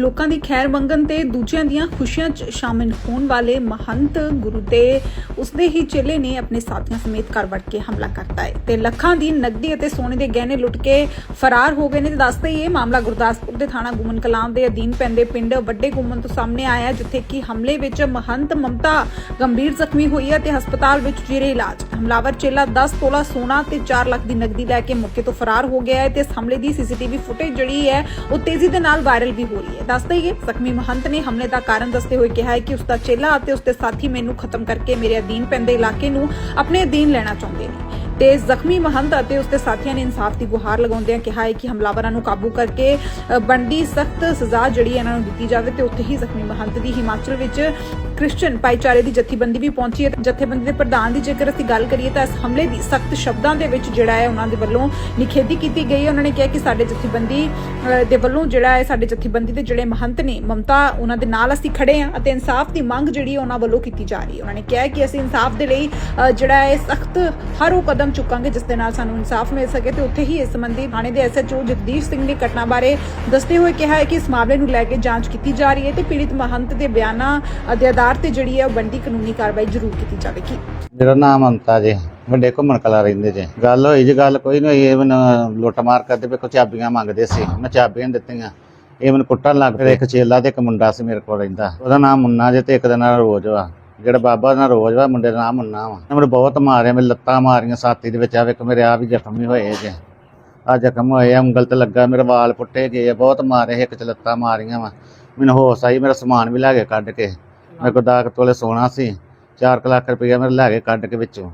ਲੋਕਾਂ ਦੀ ਖੈਰ ਮੰਗਣ ਤੇ ਦੂਜਿਆਂ ਦੀਆਂ ਖੁਸ਼ੀਆਂ 'ਚ ਸ਼ਾਮਿਲ ਹੋਣ ਵਾਲੇ ਮਹੰਤ ਗੁਰੂ ਤੇ ਉਸਦੇ ਹੀ ਚੇਲੇ ਨੇ ਆਪਣੇ ਸਾਥੀਆਂ ਸਮੇਤ ਘਰ ਵੜ ਕੇ ਹਮਲਾ ਕਰਤਾ ਹੈ ਤੇ ਲੱਖਾਂ ਦੀ ਨਕਦੀ ਅਤੇ ਸੋਨੇ ਦੇ ਗਹਿਣੇ ਲੁੱਟ ਕੇ ਫਰਾਰ ਹੋ ਗਏ ਨੇ ਤੇ ਦੱਸਦੇ ਹੀ ਇਹ ਮਾਮਲਾ ਗੁਰਦਾਸਪੁਰ ਦੇ ਥਾਣਾ ਗੁਮਨ ਕਲਾਮ ਦੇ ਅਧੀਨ ਪੈਂਦੇ ਪਿੰਡ ਵੱਡੇ ਗੁਮਨ ਤੋਂ ਸਾਹਮਣੇ ਆਇਆ ਹੈ, ਜਿੱਥੇ ਕਿ ਹਮਲੇ ਵਿੱਚ ਮਹੰਤ ਮਮਤਾ ਗੰਭੀਰ ਜ਼ਖਮੀ ਹੋਈ ਹੈ ਤੇ ਹਸਪਤਾਲ ਵਿੱਚ ਜੀਰੇ ਇਲਾਜ। ਹਮਲਾਵਰ ਚੇਲਾ 10 ਤੋਲਾ ਸੋਨਾ ਤੇ 4 ਲੱਖ ਦੀ ਨਕਦੀ ਲੈ ਕੇ ਮੌਕੇ ਤੋਂ ਫਰਾਰ ਹੋ ਗਿਆ ਹੈ ਤੇ ਇਸ ਹਮਲੇ ਦੀ ਸੀਸੀਟੀਵੀ ਫੁਟੇਜ ਜਿਹੜੀ ਹੈ ਉਹ ਤੇਜ਼ੀ ਦੇ ਨਾਲ ਵਾਇਰਲ ਵੀ ਹੋ ਰਹੀ ਹੈ। ਦੱਸਦੇ ਹੀ ਜ਼ਖਮੀ ਮਹੰਤ ਨੇ ਹਮਲੇ ਦਾ ਕਾਰਨ ਦੱਸਦੇ ਹੋਏ ਕਿਹਾ ਹੈ ਕਿ ਉਸ ਦਾ ਚੇਲਾ ਅਤੇ ਉਸ ਦੇ ਸਾਥੀ ਮੈਨੂੰ ਖਤਮ ਕਰਕੇ ਮੇਰੇ ਅਧੀਨ ਪੈਂਦੇ ਇਲਾਕੇ ਨੂੰ ਆਪਣੇ ਅਧੀਨ ਲੈਣਾ ਚਾਹੁੰਦੇ ਨੇ। ਤੇ ਜ਼ਖਮੀ ਮਹੰਤ ਅਤੇ ਉਸ ਦੇ ਸਾਥੀਆਂ ਨੇ ਇਨਸਾਫ ਦੀ ਗੁਹਾਰ ਲਗਾਉਂਦਿਆਂ ਕਿਹਾ ਹੈ ਕਿ ਹਮਲਾਵਰਾਂ ਨੂੰ ਕਾਬੂ ਕਰਕੇ ਅ, ਬਣਦੀ ਸਖਤ ਸਜ਼ਾ ਜਿਹੜੀ ਇਹਨਾਂ ਨੂੰ ਦਿੱਤੀ ਜਾਵੇ ਤੇ ਉੱਥੇ ਹੀ ਜ਼ਖਮੀ ਮਹੰਤ ਦੀ ਹਿਮਾਚਲ ਵਿੱਚ ਕ੍ਰਿਸਚੀਅਨ ਭਾਈਚਾਰੇ ਦੀ ਜਥੇਬੰਦੀ ਵੀ ਪਹੁੰਚੀ ਹੈ ਜਥੇਬੰਦੀ ਦੇ ਪ੍ਰਧਾਨ ਦੀ ਜੇਕਰ ਅਸੀਂ ਗੱਲ ਕਰੀਏ ਤਾਂ ਇਸ ਹਮਲੇ ਦੀ ਸਖਤ ਸ਼ਬਦਾਂ ਦੇ ਵਿੱਚ ਜਿਹੜਾ ਹੈ ਉਹਨਾਂ ਦੇ ਵੱਲੋਂ ਨਿਖੇਧੀ ਕੀਤੀ ਗਈ ਹੈ। ਉਹਨਾਂ ਨੇ ਕਿਹਾ ਕਿ ਸਾਡੇ ਜਥੇਬੰਦੀ ਦੇ ਵੱਲੋਂ ਜਿਹੜਾ ਹੈ ਸਾਡੇ ਜਥੇਬੰਦੀ ਦੇ ਜਿਹੜੇ ਮਹੰਤ ਨੇ, ਮਮਤਾ, ਉਹਨਾਂ ਦੇ ਨਾਲ ਅਸੀਂ ਖੜੇ ਹਾਂ ਅਤੇ ਇਨਸਾਫ ਦੀ ਮੰਗ ਜਿਹੜੀ ਉਹਨਾਂ ਵੱਲੋਂ ਕੀਤੀ ਜਾ ਰਹੀ ਹੈ। ਉਹਨਾਂ ਨੇ ਕਿਹਾ ਕਿ ਅਸੀਂ ਇਨਸਾਫ ਦੇ ਲਈ ਜਿਹੜਾ ਹੈ ਸਖਤ ਹਰ ਉਹ ਕਦਮ ਚੁੱਕਾਂਗੇ ਜਿਸ ਦੇ ਨਾਲ ਸਾਨੂੰ ਇਨਸਾਫ ਮਿਲ ਸਕੇ ਤੇ ਉੱਥੇ ਹੀ ਇਸ ਸੰਬੰਧੀ ਥਾਣੇ ਦੇ ਐਸਐਚਓ ਜਗਦੀਸ਼ ਸਿੰਘ ਨੇ ਘਟਨਾ ਬਾਰੇ ਦੱਸਦੇ ਹੋਏ ਕਿਹਾ ਹੈ ਕਿ ਇਸ ਮਾਮਲੇ ਨੂੰ ਲੈ ਕੇ ਜਾਂਚ ਕੀਤੀ ਜਾ ਰਹੀ ਹੈ ਤੇ ਪੀੜਿਤ ਮਹੰਤ ਦੇ ਬਿਆਨਾਂ ਦੇ ਆਧਾਰ ਤੇ ਜਿਹੜੀ ਹੈ ਉਹ ਬੰਦੀ ਕਾਨੂੰਨੀ ਕਾਰਵਾਈ ਜ਼ਰੂਰ ਕੀਤੀ ਜਾਵੇਗੀ। ਮੇਰਾ ਨਾਮ ਅਮਤਾ ਜੀ, ਵੱਡੇ ਘੁੰਮਣ ਕਲਾ ਰਹਿੰਦੇ ਜੇ। ਗੱਲ ਹੋਈ ਜੀ, ਗੱਲ ਕੋਈ ਨਹੀਂ ਇਹ ਮੈਨੂੰ ਲੁੱਟ ਮਾਰ ਕਰਦੇ ਪਏ ਕੋਈ ਚਾਬੀਆਂ ਮੰਗਦੇ ਸੀ। ਮੈਂ ਚਾਬੀਆਂ ਦਿੱਤੀਆਂ। ਇਹ ਮੈਨੂੰ ਕੁੱਟਣ ਲੱਗ ਪਏ। ਇੱਕ ਚੇਲਾ ਤੇ ਇੱਕ ਮੁੰਡਾ ਸੀ ਮੇਰੇ ਕੋਲ ਰਹਿੰਦਾ। ਉਹਦਾ ਨਾਮ ਮੁੰਨਾ ਜੇ ਤੇ ਇੱਕ ਦਾ ਨਾਮ ਰੋਜ਼ ਵਾ। ਜਿਹੜਾ ਬਾਬਾ ਦਾ ਰੋਜ਼ ਵਾ, ਮੁੰਡੇ ਦਾ ਨਾਮ ਮੁੰਨਾ ਵਾ। ਉਹਨੇ ਮੈਨੂੰ ਬਹੁਤ ਮਾਰਿਆ ਮੇਰੇ ਲੱਤਾਂ ਮਾਰੀਆਂ ਸਾਥੀ ਦੇ ਵਿੱਚ। ਆ ਵੇਖ, ਮੇਰੇ ਆ ਵੀ ਜ਼ਖਮੀ ਹੋਏ ਜੇ। ਆ ਜ਼ਖਮ ਹੋਏ ਆ, ਉਂਗਲ ਤੇ ਲੱਗਾ, ਮੇਰੇ ਵਾਲ ਪੁੱਟੇ ਗਏ ਆ। ਬਹੁਤ ਮਾਰੇ, ਇੱਕ ਚ ਲੱਤਾਂ ਮਾਰੀਆਂ ਵਾ। ਮੈਨੂੰ ਹੋਸ਼ ਆਈ, ਮੇਰਾ ਸਮਾਨ ਵੀ ਲੈ ਕੇ ਕੱਢ ਕੇ। ਮੇਰੇ ਕੋਲ ਦਾਗ ਤੋਲੇ ਸੋਨਾ ਸੀ 4 ਲੱਖ ਰੁਪਇਆ ਮੇਰੇ ਲੈ ਕੇ ਕੱਢ ਕੇ ਵਿੱਚੋਂ।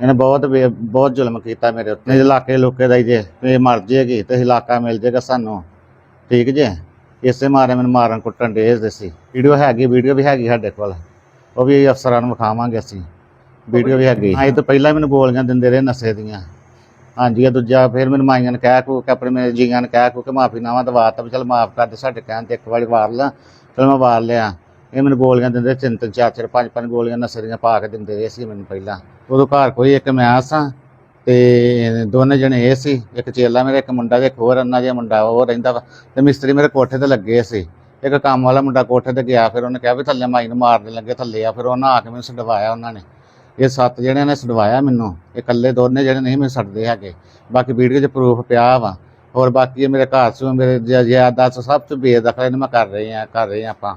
ਇਹਨੇ ਬਹੁਤ ਬੇ- ਬਹੁਤ ਜ਼ੁਲਮ ਕੀਤਾ ਮੇਰੇ ਉੱਤੇ। ਇਲਾਕੇ ਲੋਕੇ ਦਾ ਹੀ ਜੇ, ਇਹ ਮਰ ਜੇਗੀ ਤੇ ਇਲਾਕਾ ਮਿਲ ਜੇਗਾ ਸਾਨੂੰ। ਠੀਕ ਜੇ? ਇਸੇ ਮਾਰੇ ਮੈਨੂੰ ਮਾਰਨ ਕੁੱਟਣ ਦੇ ਸੀ ਵੀਡੀਓ ਹੈਗੀ, ਵੀਡੀਓ ਵੀ ਹੈਗੀ ਸਾਡੇ ਕੋਲ। ਉਹ ਵੀ ਅਫਸਰਾਂ ਨੂੰ ਵਿਖਾਵਾਂਗੇ ਅਸੀਂ। ਵੀਡੀਓ ਵੀ ਹੈਗੀ। ਹਾਂ ਇਹ ਤੋਂ ਪਹਿਲਾਂ ਹੀ ਮੈਨੂੰ ਗੋਲੀਆਂ ਦਿੰਦੇ ਰਹੇ ਨਸ਼ੇ ਦੀਆਂ। ਹਾਂਜੀ, ਇਹ ਦੂਜਾ ਫਿਰ ਮੈਨੂੰ ਮਾਈਆਂ ਨੇ ਕਹਿ ਕੋ ਕਿ, ਆਪਣੇ ਮੇਰੇ ਜੀਆਂ ਨੇ ਕਹਿ ਕੋ ਕਿ ਮਾਫੀ ਨਾਵਾ ਦਵਾ ਤਾ ਵੀ ਚਲ ਮਾਫ ਕਰ ਦੇ, ਸਾਡੇ ਕਹਿਣ ਤੇ ਇੱਕ ਵਾਰੀ ਵਾਰ ਲਾ, ਚਲ ਮੈਂ ਵਾਰ ਲਿਆ। ਇਹ ਮੈਨੂੰ ਗੋਲੀਆਂ ਦਿੰਦੇ ਤਿੰਨ ਤਿੰਨ ਚਾਰ ਚਾਰ ਪੰਜ ਪੰਜ ਗੋਲੀਆਂ ਨਸ਼ਰੀਆਂ ਪਾ ਕੇ ਦਿੰਦੇ ਰਹੇ ਸੀ ਮੈਨੂੰ ਪਹਿਲਾਂ। ਉਦੋਂ ਘਰ ਕੋਈ ਇੱਕ ਮੈਂ ਸਾਂ ਤੇ ਦੋਨੇ ਜਣੇ ਇਹ ਸੀ, ਇੱਕ ਚੇਲਾ ਮੇਰਾ, ਇੱਕ ਮੁੰਡਾ ਤੇ ਇੱਕ ਹੋਰ, ਅੰਨਾ ਜਿਹਾ ਮੁੰਡਾ ਉਹ ਰਹਿੰਦਾ ਵਾ ਤੇ ਮਿਸਤਰੀ ਮੇਰੇ ਕੋਠੇ ਤੇ ਲੱਗੇ ਸੀ। ਇੱਕ ਕੰਮ ਵਾਲਾ ਮੁੰਡਾ ਕੋਠੇ ਤੇ ਗਿਆ, ਫਿਰ ਉਹਨੇ ਕਿਹਾ ਵੀ ਥੱਲੇ ਮਾਈ ਨੂੰ ਮਾਰਨ ਲੱਗੇ ਥੱਲੇ ਆ, ਫਿਰ ਉਹਨਾਂ ਆ ਕੇ ਮੈਨੂੰ ਛਡਵਾਇਆ ਉਹਨਾਂ ਨੇ। ਇਹ ਸੱਤ ਜਣਿਆਂ ਨੇ ਛਡਵਾਇਆ ਮੈਨੂੰ ਇਹ ਇਕੱਲੇ ਦੋਨੇ ਜਿਹੜੇ ਨਹੀਂ ਮੈਨੂੰ ਛੱਡਦੇ ਹੈਗੇ। ਬਾਕੀ ਵੀਡੀਓ 'ਚ ਪ੍ਰੂਫ ਪਿਆ ਵਾ। ਹੋਰ ਬਾਕੀ ਇਹ ਮੇਰੇ ਘਰ 'ਚੋਂ ਮੇਰੇ ਜ਼ਿਆਦਾ ਸਭ ਤੋਂ ਬੇਦਖਲ ਇਹਨੂੰ ਮੈਂ ਕਰ ਰਹੀ ਆ, ਕਰ ਰਹੇ ਆ ਆਪਾਂ।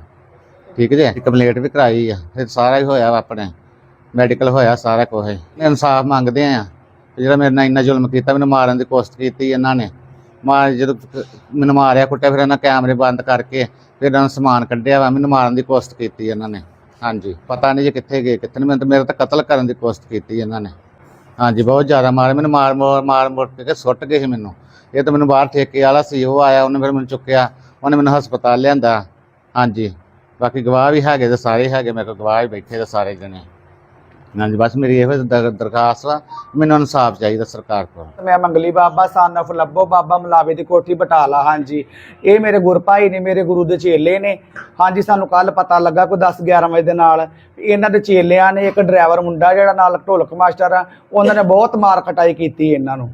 ਠੀਕ ਜੇ? ਕੰਪਲੀਟ ਵੀ ਕਰਾਈ ਆ। ਫਿਰ ਸਾਰਾ ਹੀ ਹੋਇਆ ਵਾ ਆਪਣੇ। ਮੈਡੀਕਲ ਹੋਇਆ ਸਾਰਾ ਕੁਝ ਇਨਸਾਫ ਮੰਗਦੇ ਆ। ਜਿਹੜਾ ਮੇਰੇ ਨਾਲ ਇੰਨਾ ਜ਼ੁਲਮ ਕੀਤਾ, ਮੈਨੂੰ ਮਾਰਨ ਦੀ ਕੋਸ਼ਿਸ਼ ਕੀਤੀ ਇਹਨਾਂ ਨੇ। ਮਾਰ, ਜਦੋਂ ਮੈਨੂੰ ਮਾਰਿਆ, ਕੁੱਟਿਆ, ਫਿਰ ਇਹਨਾਂ ਕੈਮਰੇ ਬੰਦ ਕਰਕੇ ਫਿਰ ਇਹਨਾਂ ਨੂੰ ਸਮਾਨ ਕੱਢਿਆ ਵਾ। ਮੈਨੂੰ ਮਾਰਨ ਦੀ ਕੋਸ਼ਿਸ਼ ਕੀਤੀ ਇਹਨਾਂ ਨੇ। ਹਾਂਜੀ। ਪਤਾ ਨਹੀਂ ਜੇ ਕਿੱਥੇ ਗਏ, ਕਿੱਥੇ ਨਹੀਂ। ਮੈਨੂੰ ਤਾਂ, ਮੇਰੇ ਤਾਂ ਕਤਲ ਕਰਨ ਦੀ ਕੋਸ਼ਿਸ਼ ਕੀਤੀ ਇਹਨਾਂ ਨੇ। ਹਾਂਜੀ, ਬਹੁਤ ਜ਼ਿਆਦਾ ਮਾਰ। ਮੈਨੂੰ ਮਾਰ ਮਾਰ ਮਾਰ ਮੁੜ ਕੇ ਸੁੱਟ ਗਏ ਸੀ ਮੈਨੂੰ। ਇਹ ਤਾਂ ਮੈਨੂੰ ਬਾਹਰ ਠੇਕੇ ਵਾਲਾ ਸੀ, ਉਹ ਆਇਆ, ਉਹਨੇ ਫਿਰ ਮੈਨੂੰ ਚੁੱਕਿਆ। ਉਹਨੇ ਮੈਨੂੰ ਹਸਪਤਾਲ ਲਿਆਂਦਾ। ਹਾਂਜੀ। ਬਾਕੀ ਗਵਾਹ ਵੀ ਹੈਗੇ ਤੇ ਸਾਰੇ ਹੈਗੇ, ਮੇਰੇ ਕੋਲ ਗਵਾਹ ਵੀ ਬੈਠੇ ਤੇ ਸਾਰੇ ਜਣੇ। ਹਾਂਜੀ, ਬਸ ਮੇਰੀ ਇਹੋ ਦਰ- ਦਰਖਾਸਤ ਵਾ ਮੈਨੂੰ ਇਨਸਾਫ ਚਾਹੀਦਾ ਸਰਕਾਰ ਕੋਲ। ਮੈਂ ਮੰਗਲੀ ਬਾਬਾ ਸਨ of ਲੱਭੋ ਬਾਬਾ, ਮਲਾਵੇ ਦੀ ਕੋਠੀ ਬਟਾਲਾ, ਹਾਂਜੀ। ਇਹ ਮੇਰੇ ਗੁਰਭਾਈ ਨੇ, ਮੇਰੇ ਗੁਰੂ ਦੇ ਚੇਲੇ ਨੇ। ਹਾਂਜੀ, ਸਾਨੂੰ ਕੱਲ ਪਤਾ ਲੱਗਾ ਕੋਈ 10 11 ਵਜੇ ਦੇ ਨਾਲ। ਇਹਨਾਂ ਦੇ ਚੇਲਿਆਂ ਨੇ ਇੱਕ ਡਰਾਈਵਰ ਮੁੰਡਾ ਜਿਹੜਾ ਨਾਲ ਢੋਲਕ ਮਾਸਟਰ ਆ, ਉਹਨਾਂ ਨੇ ਬਹੁਤ ਮਾਰ ਕਟਾਈ ਕੀਤੀ ਇਹਨਾਂ ਨੂੰ।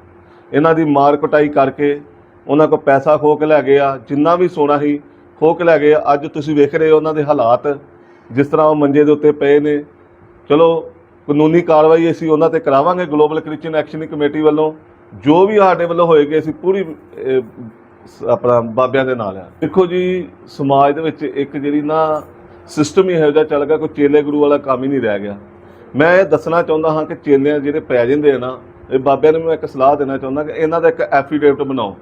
ਇਹਨਾਂ ਦੀ ਮਾਰ ਕੁਟਾਈ ਕਰਕੇ ਉਹਨਾਂ ਕੋਲ ਪੈਸਾ ਖੋਹ ਕੇ ਲੈ ਗਏ ਆ, ਜਿੰਨਾ ਵੀ ਸੋਨਾ ਸੀ ਖੋ ਕੇ ਲੈ ਗਏ ਆ। ਅੱਜ ਤੁਸੀਂ ਵੇਖ ਰਹੇ ਹੋ ਉਹਨਾਂ ਦੇ ਹਾਲਾਤ, ਜਿਸ ਤਰ੍ਹਾਂ ਉਹ ਮੰਜੇ ਦੇ ਉੱਤੇ ਪਏ ਨੇ। ਚਲੋ, ਕਾਨੂੰਨੀ ਕਾਰਵਾਈ ਅਸੀਂ ਉਹਨਾਂ ਤੇ ਕਰਾਵਾਂਗੇ ਗਲੋਬਲ ਕ੍ਰਿਸਚੀਅਨ ਐਕਸ਼ਨ ਕਮੇਟੀ ਵੱਲੋਂ। ਜੋ ਵੀ ਸਾਡੇ ਵੱਲੋਂ ਹੋਏਗੀ ਅਸੀਂ ਪੂਰੀ ਆਪਣਾ ਬਾਬਿਆਂ ਦੇ ਨਾਲ ਆ। ਦੇਖੋ ਜੀ, ਸਮਾਜ ਦੇ ਵਿੱਚ ਇੱਕ ਜਿਹੜੀ ਨਾ ਸਿਸਟਮ ਹੀ ਇਹੋ ਜਿਹਾ ਚੱਲ ਗਿਆ, ਕੋਈ ਚੇਲੇ ਗੁਰੂ ਵਾਲਾ ਕੰਮ ਹੀ ਨਹੀਂ ਰਹਿ ਗਿਆ। ਮੈਂ ਇਹ ਦੱਸਣਾ ਚਾਹੁੰਦਾ ਹਾਂ ਕਿ ਚੇਲੇ ਜਿਹੜੇ ਪੈ ਜਾਂਦੇ ਆ ਨਾ ਇਹ ਬਾਬਿਆਂ ਨੂੰ ਮੈਂ ਇੱਕ ਸਲਾਹ ਦੇਣਾ ਚਾਹੁੰਦਾ ਕਿ ਇਹਨਾਂ ਦਾ ਇੱਕ ਐਫੀਡੇਵਿਟ ਬਣਾਓ।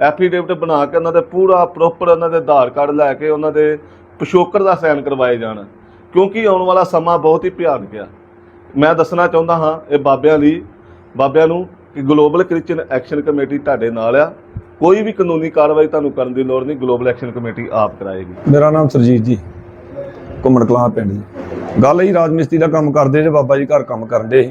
ਐਫੀਡੇਵਿਟ ਬਣਾ ਕੇ ਉਹਨਾਂ ਦੇ ਪੂਰਾ ਪ੍ਰੋਪਰ ਉਹਨਾਂ ਦੇ ਆਧਾਰ ਕਾਰਡ ਲੈ ਕੇ ਉਹਨਾਂ ਦੇ ਪਿਛੋਕੜ ਦਾ ਸਾਈਨ ਕਰਵਾਏ ਜਾਣ। ਕਿਉਂਕਿ ਆਉਣ ਵਾਲਾ ਸਮਾਂ ਬਹੁਤ ਹੀ ਭਿਆਨਕ ਆ। ਮੈਂ ਦੱਸਣਾ ਚਾਹੁੰਦਾ ਹਾਂ ਇਹ ਬਾਬਿਆਂ ਲਈ, ਬਾਬਿਆਂ ਨੂੰ ਕਿ ਗਲੋਬਲ ਕ੍ਰਿਸਚੀਅਨ ਐਕਸ਼ਨ ਕਮੇਟੀ ਤੁਹਾਡੇ ਨਾਲ ਆ। ਕੋਈ ਵੀ ਕਾਨੂੰਨੀ ਕਾਰਵਾਈ ਤੁਹਾਨੂੰ ਕਰਨ ਦੀ ਲੋੜ ਨਹੀਂ ਗਲੋਬਲ ਐਕਸ਼ਨ ਕਮੇਟੀ ਆਪ ਕਰਾਏਗੀ। ਮੇਰਾ ਨਾਮ ਸਰਜੀਤ ਜੀ, ਘੁੰਮਣ ਕਲਾਂ ਪਿੰਡ ਜੀ। ਗੱਲ ਹੀ ਰਾਜਮਿਸਤਰੀ ਦਾ ਕੰਮ ਕਰਦੇ ਜੇ, ਬਾਬਾ ਜੀ ਘਰ ਕੰਮ ਕਰਦੇ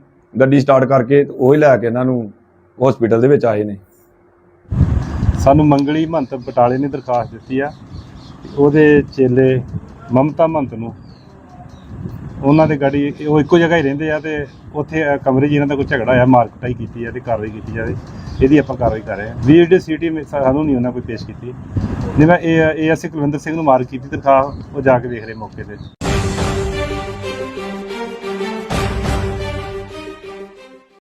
ਗੱਡੀ ਸਟਾਰਟ ਕਰਕੇ ਉਹ ਹੀ ਲੈ ਕੇ ਇਹਨਾਂ ਨੂੰ ਹਸਪੀਟਲ ਦੇ ਵਿੱਚ ਆਏ ਨੇ। ਸਾਨੂੰ ਮੰਗਲੀ ਮਹੰਤ ਬਟਾਲੇ ਨੇ ਦਰਖਾਸਤ ਦਿੱਤੀ ਆ ਉਹਦੇ ਚੇਲੇ ਮਮਤਾ ਮਹੰਤ ਨੂੰ। ਉਹਨਾਂ ਦੇ ਗਾੜੀ ਉਹ ਇੱਕੋ ਜਗ੍ਹਾ ਹੀ ਰਹਿੰਦੇ ਆ ਤੇ ਉੱਥੇ ਕਮਰੇ 'ਚ ਇਹਨਾਂ ਦਾ ਕੋਈ ਝਗੜਾ ਆ, ਮਾਰ ਕੁਟਾਈ ਕੀਤੀ ਆ ਤੇ ਕਾਰਵਾਈ ਕੀਤੀ ਜਾਵੇ, ਇਹਦੀ ਆਪਾਂ ਕਾਰਵਾਈ ਕਰ ਰਹੇ ਹਾਂ ਵੀਡੀਓ ਸੀਟੀ ਸਾਨੂੰ ਨਹੀਂ ਉਹਨਾਂ ਕੋਈ ਪੇਸ਼ ਕੀਤੀ। ਨਹੀਂ ਮੈਂ ਇਹ ਇਹ ਕੁਲਵਿੰਦਰ ਸਿੰਘ ਨੂੰ ਮਾਰ ਕੀਤੀ ਦਰਖਾਸਤ ਉਹ ਜਾ ਕੇ ਦੇਖ ਰਹੇ ਮੌਕੇ ਤੇ।